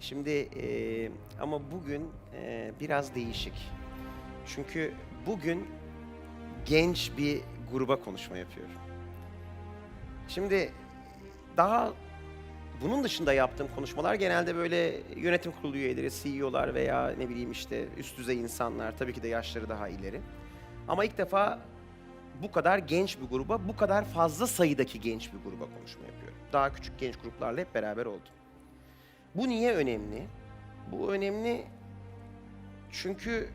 Şimdi e, ama bugün e, biraz değişik. Çünkü bugün genç bir gruba konuşma yapıyorum. Şimdi daha bunun dışında yaptığım konuşmalar genelde böyle yönetim kurulu üyeleri, CEO'lar veya ne bileyim işte üst düzey insanlar, tabii ki de yaşları daha ileri. Ama ilk defa bu kadar genç bir gruba, bu kadar fazla sayıdaki genç bir gruba konuşma yapıyorum. Daha küçük genç gruplarla hep beraber oldum. Bu niye önemli? Bu önemli çünkü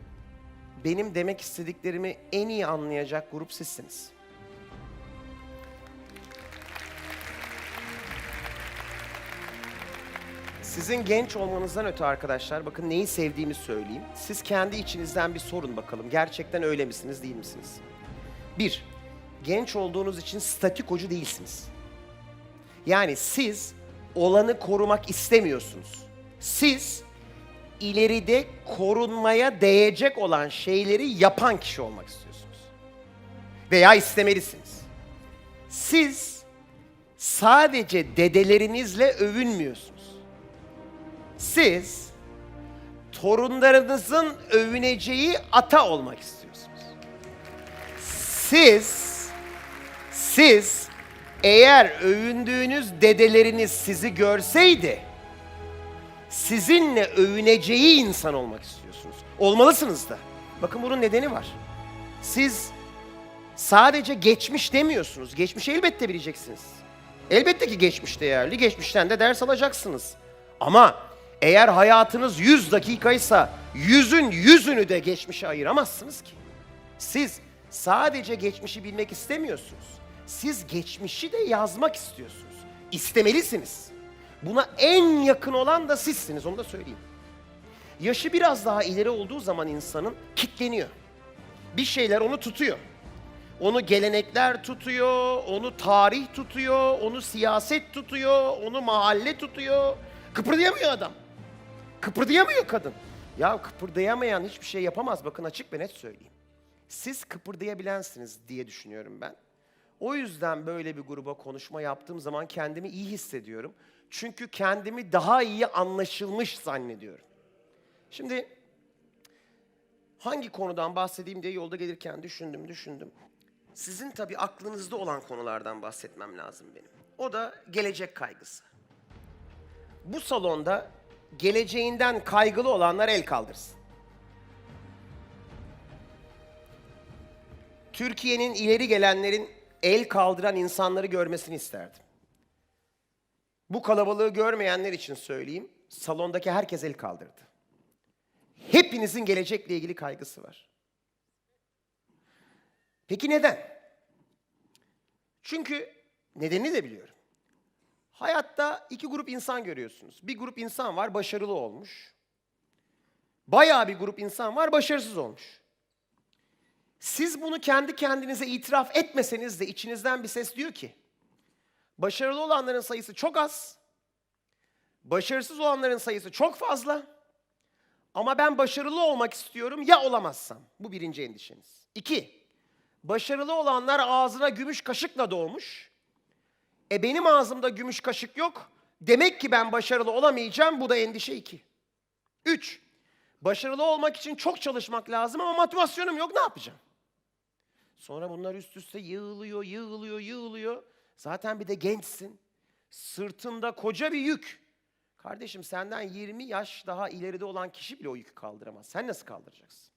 benim demek istediklerimi en iyi anlayacak grup sizsiniz. Sizin genç olmanızdan öte arkadaşlar bakın neyi sevdiğimi söyleyeyim. Siz kendi içinizden bir sorun bakalım. Gerçekten öyle misiniz değil misiniz? Bir, genç olduğunuz için statikocu değilsiniz. Yani siz olanı korumak istemiyorsunuz. Siz ileride korunmaya değecek olan şeyleri yapan kişi olmak istiyorsunuz. Veya istemelisiniz. Siz sadece dedelerinizle övünmüyorsunuz. Siz torunlarınızın övüneceği ata olmak istiyorsunuz. Siz siz eğer övündüğünüz dedeleriniz sizi görseydi sizinle övüneceği insan olmak istiyorsunuz. Olmalısınız da. Bakın bunun nedeni var. Siz sadece geçmiş demiyorsunuz. Geçmişi elbette bileceksiniz. Elbette ki geçmiş değerli. Geçmişten de ders alacaksınız. Ama eğer hayatınız 100 dakikaysa yüzün yüzünü de geçmişe ayıramazsınız ki. Siz sadece geçmişi bilmek istemiyorsunuz. Siz geçmişi de yazmak istiyorsunuz. İstemelisiniz. Buna en yakın olan da sizsiniz onu da söyleyeyim. Yaşı biraz daha ileri olduğu zaman insanın kitleniyor. Bir şeyler onu tutuyor. Onu gelenekler tutuyor, onu tarih tutuyor, onu siyaset tutuyor, onu mahalle tutuyor. Kıpırdayamıyor adam. Kıpırdayamıyor kadın. Ya kıpırdayamayan hiçbir şey yapamaz. Bakın açık ve net söyleyeyim. Siz kıpırdayabilensiniz diye düşünüyorum ben. O yüzden böyle bir gruba konuşma yaptığım zaman kendimi iyi hissediyorum. Çünkü kendimi daha iyi anlaşılmış zannediyorum. Şimdi hangi konudan bahsedeyim diye yolda gelirken düşündüm, düşündüm. Sizin tabii aklınızda olan konulardan bahsetmem lazım benim. O da gelecek kaygısı. Bu salonda geleceğinden kaygılı olanlar el kaldırsın. Türkiye'nin ileri gelenlerin el kaldıran insanları görmesini isterdim. Bu kalabalığı görmeyenler için söyleyeyim. Salondaki herkes el kaldırdı. Hepinizin gelecekle ilgili kaygısı var. Peki neden? Çünkü nedenini de biliyorum. Hayatta iki grup insan görüyorsunuz. Bir grup insan var başarılı olmuş. Bayağı bir grup insan var başarısız olmuş. Siz bunu kendi kendinize itiraf etmeseniz de içinizden bir ses diyor ki başarılı olanların sayısı çok az. Başarısız olanların sayısı çok fazla. Ama ben başarılı olmak istiyorum ya olamazsam. Bu birinci endişeniz. İki, başarılı olanlar ağzına gümüş kaşıkla doğmuş. E benim ağzımda gümüş kaşık yok. Demek ki ben başarılı olamayacağım. Bu da endişe iki. Üç, başarılı olmak için çok çalışmak lazım ama motivasyonum yok. Ne yapacağım? Sonra bunlar üst üste yığılıyor, yığılıyor, yığılıyor. Zaten bir de gençsin. Sırtında koca bir yük. Kardeşim senden 20 yaş daha ileride olan kişi bile o yükü kaldıramaz. Sen nasıl kaldıracaksın?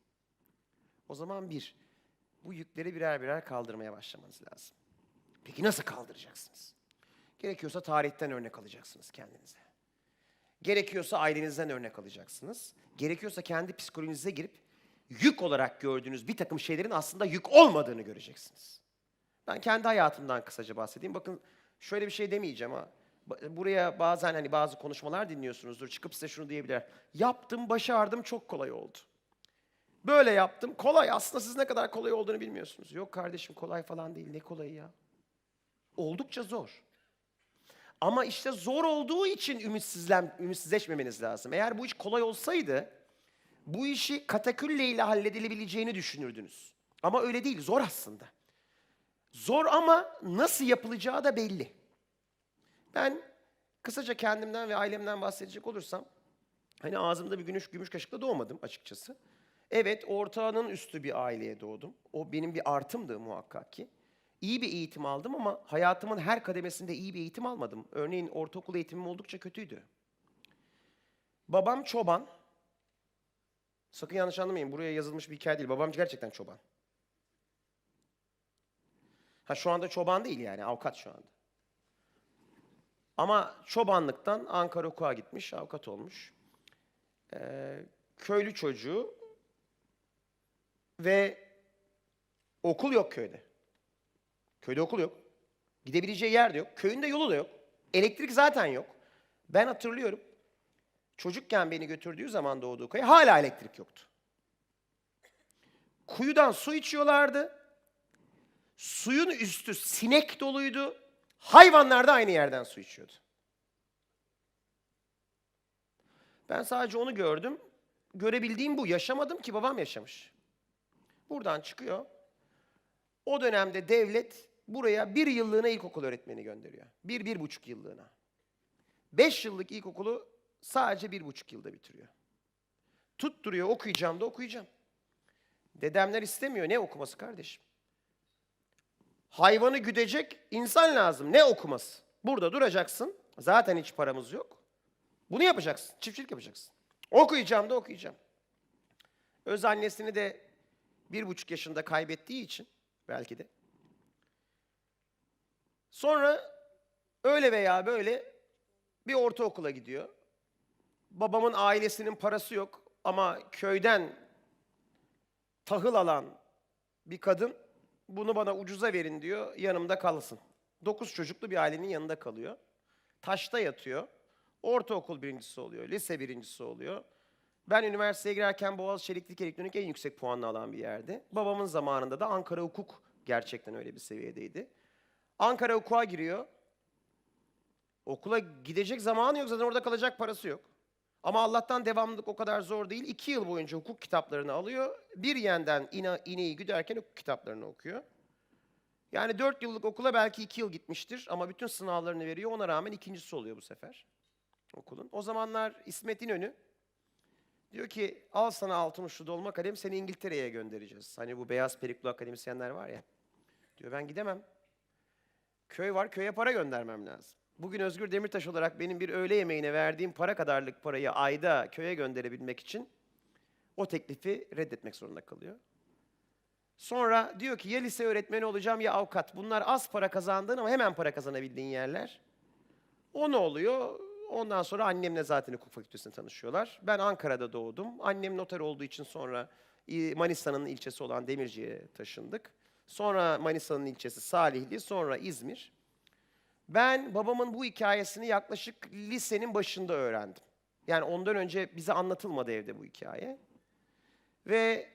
O zaman bir, bu yükleri birer birer kaldırmaya başlamanız lazım. Peki nasıl kaldıracaksınız? Gerekiyorsa tarihten örnek alacaksınız kendinize. Gerekiyorsa ailenizden örnek alacaksınız. Gerekiyorsa kendi psikolojinize girip yük olarak gördüğünüz bir takım şeylerin aslında yük olmadığını göreceksiniz. Ben kendi hayatımdan kısaca bahsedeyim. Bakın şöyle bir şey demeyeceğim ha. Buraya bazen hani bazı konuşmalar dinliyorsunuzdur. Çıkıp size şunu diyebilir. Yaptım, başardım, çok kolay oldu. Böyle yaptım, kolay. Aslında siz ne kadar kolay olduğunu bilmiyorsunuz. Yok kardeşim kolay falan değil. Ne kolayı ya? Oldukça zor. Ama işte zor olduğu için ümitsizlen, ümitsizleşmemeniz lazım. Eğer bu iş kolay olsaydı bu işi katakülle ile halledilebileceğini düşünürdünüz. Ama öyle değil, zor aslında. Zor ama nasıl yapılacağı da belli. Ben kısaca kendimden ve ailemden bahsedecek olursam Hani ağzımda bir gümüş, gümüş kaşıkla doğmadım açıkçası. Evet, ortağının üstü bir aileye doğdum. O benim bir artımdı muhakkak ki. İyi bir eğitim aldım ama hayatımın her kademesinde iyi bir eğitim almadım. Örneğin ortaokul eğitimim oldukça kötüydü. Babam çoban. Sakın yanlış anlamayın, buraya yazılmış bir hikaye değil. Babam gerçekten çoban. Ha şu anda çoban değil yani, avukat şu anda. Ama çobanlıktan Ankara Hukuk'a gitmiş, avukat olmuş. Ee, köylü çocuğu ve okul yok köyde. Köyde okul yok. Gidebileceği yer de yok. Köyünde yolu da yok. Elektrik zaten yok. Ben hatırlıyorum. Çocukken beni götürdüğü zaman doğduğu köye hala elektrik yoktu. Kuyudan su içiyorlardı. Suyun üstü sinek doluydu. Hayvanlar da aynı yerden su içiyordu. Ben sadece onu gördüm. Görebildiğim bu. Yaşamadım ki babam yaşamış. Buradan çıkıyor. O dönemde devlet buraya bir yıllığına ilkokul öğretmeni gönderiyor. Bir, bir buçuk yıllığına. Beş yıllık ilkokulu sadece bir buçuk yılda bitiriyor. Tutturuyor okuyacağım da okuyacağım. Dedemler istemiyor. Ne okuması kardeşim? Hayvanı güdecek insan lazım. Ne okuması? Burada duracaksın. Zaten hiç paramız yok. Bunu yapacaksın. Çiftçilik yapacaksın. Okuyacağım da okuyacağım. Öz annesini de bir buçuk yaşında kaybettiği için belki de. Sonra öyle veya böyle bir ortaokula gidiyor. Babamın ailesinin parası yok ama köyden tahıl alan bir kadın bunu bana ucuza verin diyor, yanımda kalsın. Dokuz çocuklu bir ailenin yanında kalıyor. Taşta yatıyor. Ortaokul birincisi oluyor, lise birincisi oluyor. Ben üniversiteye girerken Boğaziçi Elektrik Elektronik en yüksek puanını alan bir yerdi. Babamın zamanında da Ankara Hukuk gerçekten öyle bir seviyedeydi. Ankara Hukuk'a giriyor. Okula gidecek zamanı yok zaten orada kalacak parası yok. Ama Allah'tan devamlılık o kadar zor değil. İki yıl boyunca hukuk kitaplarını alıyor. Bir yenden ine, ineği güderken hukuk kitaplarını okuyor. Yani dört yıllık okula belki iki yıl gitmiştir ama bütün sınavlarını veriyor. Ona rağmen ikincisi oluyor bu sefer okulun. O zamanlar İsmet İnönü diyor ki al sana altın uçlu dolma kalem seni İngiltere'ye göndereceğiz. Hani bu beyaz perikli akademisyenler var ya. Diyor ben gidemem. Köy var köye para göndermem lazım. Bugün Özgür Demirtaş olarak benim bir öğle yemeğine verdiğim para kadarlık parayı ayda köye gönderebilmek için o teklifi reddetmek zorunda kalıyor. Sonra diyor ki ya lise öğretmeni olacağım ya avukat. Bunlar az para kazandığın ama hemen para kazanabildiğin yerler. O ne oluyor? Ondan sonra annemle zaten hukuk fakültesinde tanışıyorlar. Ben Ankara'da doğdum. Annem noter olduğu için sonra Manisa'nın ilçesi olan Demirci'ye taşındık. Sonra Manisa'nın ilçesi Salihli, sonra İzmir. Ben babamın bu hikayesini yaklaşık lisenin başında öğrendim. Yani ondan önce bize anlatılmadı evde bu hikaye. Ve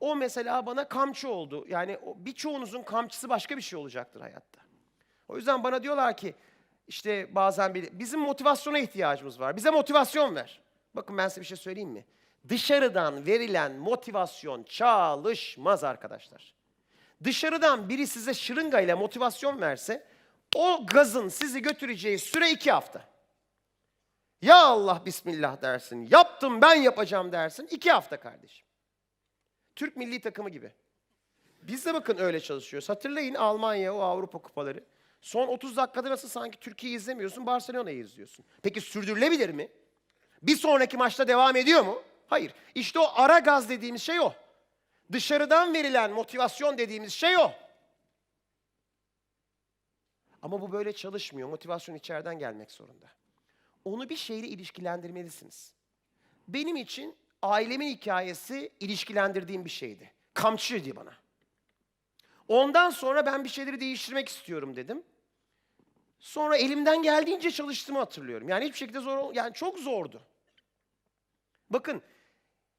o mesela bana kamçı oldu. Yani birçoğunuzun kamçısı başka bir şey olacaktır hayatta. O yüzden bana diyorlar ki işte bazen bir, bizim motivasyona ihtiyacımız var. Bize motivasyon ver. Bakın ben size bir şey söyleyeyim mi? Dışarıdan verilen motivasyon çalışmaz arkadaşlar. Dışarıdan biri size şırıngayla motivasyon verse o gazın sizi götüreceği süre iki hafta. Ya Allah bismillah dersin. Yaptım ben yapacağım dersin. iki hafta kardeşim. Türk milli takımı gibi. Biz de bakın öyle çalışıyoruz. Hatırlayın Almanya o Avrupa kupaları. Son 30 dakikada nasıl sanki Türkiye'yi izlemiyorsun, Barcelona'yı izliyorsun. Peki sürdürülebilir mi? Bir sonraki maçta devam ediyor mu? Hayır. İşte o ara gaz dediğimiz şey o. Dışarıdan verilen motivasyon dediğimiz şey o. Ama bu böyle çalışmıyor. Motivasyon içeriden gelmek zorunda. Onu bir şeyle ilişkilendirmelisiniz. Benim için ailemin hikayesi ilişkilendirdiğim bir şeydi. Kamçıydı bana. Ondan sonra ben bir şeyleri değiştirmek istiyorum dedim. Sonra elimden geldiğince çalıştığımı hatırlıyorum. Yani hiçbir şekilde zor, yani çok zordu. Bakın,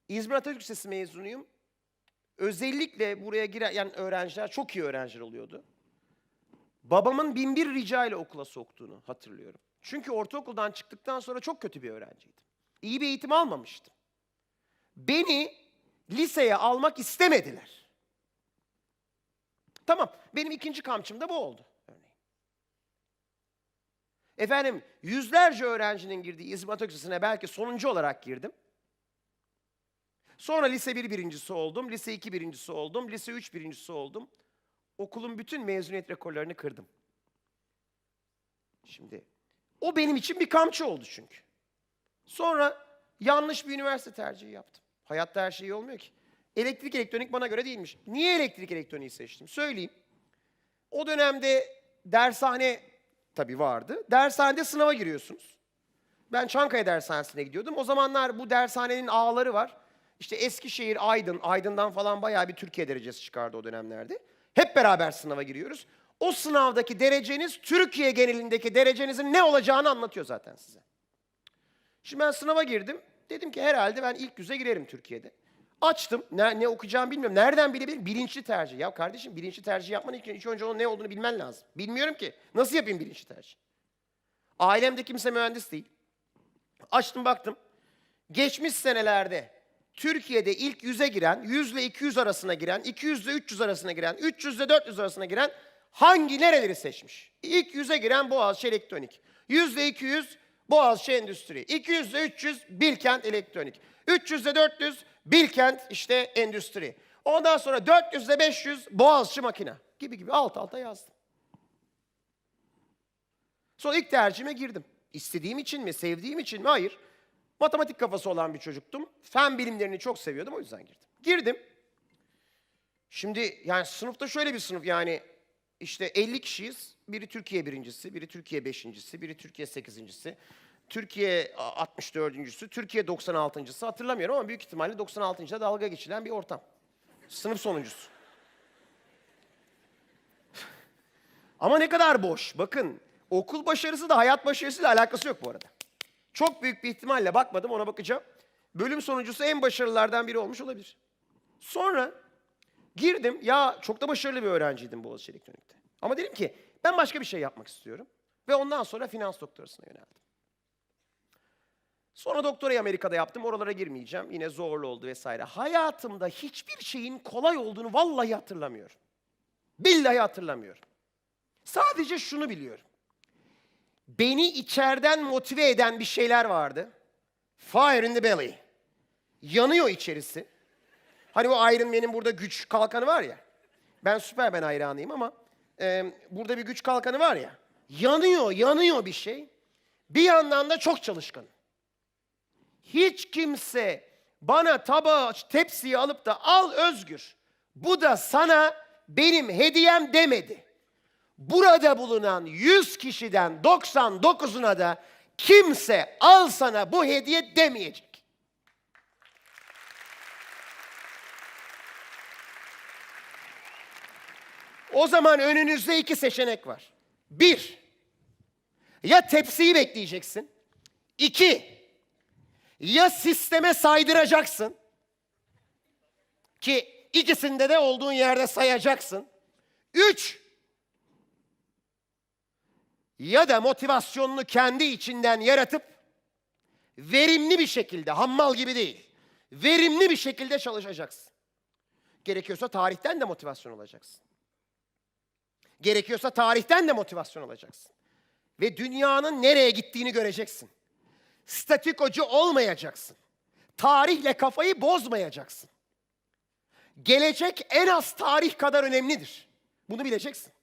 İzmir Atatürk Lisesi mezunuyum. Özellikle buraya giren yani öğrenciler çok iyi öğrenciler oluyordu. Babamın bin bir rica ile okula soktuğunu hatırlıyorum. Çünkü ortaokuldan çıktıktan sonra çok kötü bir öğrenciydim. İyi bir eğitim almamıştım. Beni liseye almak istemediler. Tamam, benim ikinci kamçım da bu oldu. Efendim yüzlerce öğrencinin girdiği İzmir Atatürk'üne belki sonuncu olarak girdim. Sonra lise 1 birincisi oldum, lise 2 birincisi oldum, lise 3 birincisi oldum. Okulun bütün mezuniyet rekorlarını kırdım. Şimdi o benim için bir kamçı oldu çünkü. Sonra yanlış bir üniversite tercihi yaptım. Hayatta her şey iyi olmuyor ki. Elektrik elektronik bana göre değilmiş. Niye elektrik elektroniği seçtim? Söyleyeyim. O dönemde dershane tabii vardı. Dershanede sınava giriyorsunuz. Ben Çankaya Dershanesi'ne gidiyordum. O zamanlar bu dershanenin ağları var. İşte Eskişehir, Aydın, Aydın'dan falan bayağı bir Türkiye derecesi çıkardı o dönemlerde. Hep beraber sınava giriyoruz. O sınavdaki dereceniz Türkiye genelindeki derecenizin ne olacağını anlatıyor zaten size. Şimdi ben sınava girdim. Dedim ki herhalde ben ilk yüze girerim Türkiye'de. Açtım. Ne, ne okuyacağımı bilmiyorum. Nereden bilebilirim? Bilinçli tercih. Ya kardeşim bilinçli tercih yapman için ilk önce onun ne olduğunu bilmen lazım. Bilmiyorum ki. Nasıl yapayım bilinçli tercih? Ailemde kimse mühendis değil. Açtım baktım. Geçmiş senelerde Türkiye'de ilk 100'e giren, 100 ile 200 arasına giren, 200 ile 300 arasına giren, 300 ile 400 arasına giren hangi nereleri seçmiş? İlk 100'e giren Boğaziçi Elektronik. 100 ile 200 Boğaziçi Endüstri. 200 ile 300 Bilkent Elektronik. 300 ile 400 Bilkent işte Endüstri. Ondan sonra 400 ile 500 Boğaziçi Makine gibi gibi alt alta yazdım. Sonra ilk tercihime girdim. İstediğim için mi, sevdiğim için mi? Hayır. Matematik kafası olan bir çocuktum. Fen bilimlerini çok seviyordum o yüzden girdim. Girdim. Şimdi yani sınıfta şöyle bir sınıf yani işte 50 kişiyiz. Biri Türkiye birincisi, biri Türkiye beşincisi, biri Türkiye sekizincisi, Türkiye 64. Türkiye 96. hatırlamıyorum ama büyük ihtimalle 96. dalga geçilen bir ortam. Sınıf sonuncusu. Ama ne kadar boş. Bakın okul başarısı da hayat başarısıyla alakası yok bu arada. Çok büyük bir ihtimalle bakmadım ona bakacağım. Bölüm sonuncusu en başarılılardan biri olmuş olabilir. Sonra girdim. Ya çok da başarılı bir öğrenciydim Boğaziçi Elektronik'te. Ama dedim ki ben başka bir şey yapmak istiyorum. Ve ondan sonra finans doktorasına yöneldim. Sonra doktorayı Amerika'da yaptım. Oralara girmeyeceğim. Yine zorlu oldu vesaire. Hayatımda hiçbir şeyin kolay olduğunu vallahi hatırlamıyorum. Billahi hatırlamıyorum. Sadece şunu biliyorum. Beni içeriden motive eden bir şeyler vardı. Fire in the belly. Yanıyor içerisi. Hani o Iron Man'in burada güç kalkanı var ya. Ben Superman hayranıyım ama e, burada bir güç kalkanı var ya. Yanıyor, yanıyor bir şey. Bir yandan da çok çalışkan. Hiç kimse bana tabağı, tepsiyi alıp da al Özgür. Bu da sana benim hediyem demedi. Burada bulunan 100 kişiden 99'una da kimse al sana bu hediye demeyecek. O zaman önünüzde iki seçenek var. Bir, ya tepsiyi bekleyeceksin. İki, ya sisteme saydıracaksın. Ki ikisinde de olduğun yerde sayacaksın. Üç, ya da motivasyonunu kendi içinden yaratıp verimli bir şekilde, hammal gibi değil, verimli bir şekilde çalışacaksın. Gerekiyorsa tarihten de motivasyon olacaksın. Gerekiyorsa tarihten de motivasyon alacaksın. Ve dünyanın nereye gittiğini göreceksin. Statikocu olmayacaksın. Tarihle kafayı bozmayacaksın. Gelecek en az tarih kadar önemlidir. Bunu bileceksin.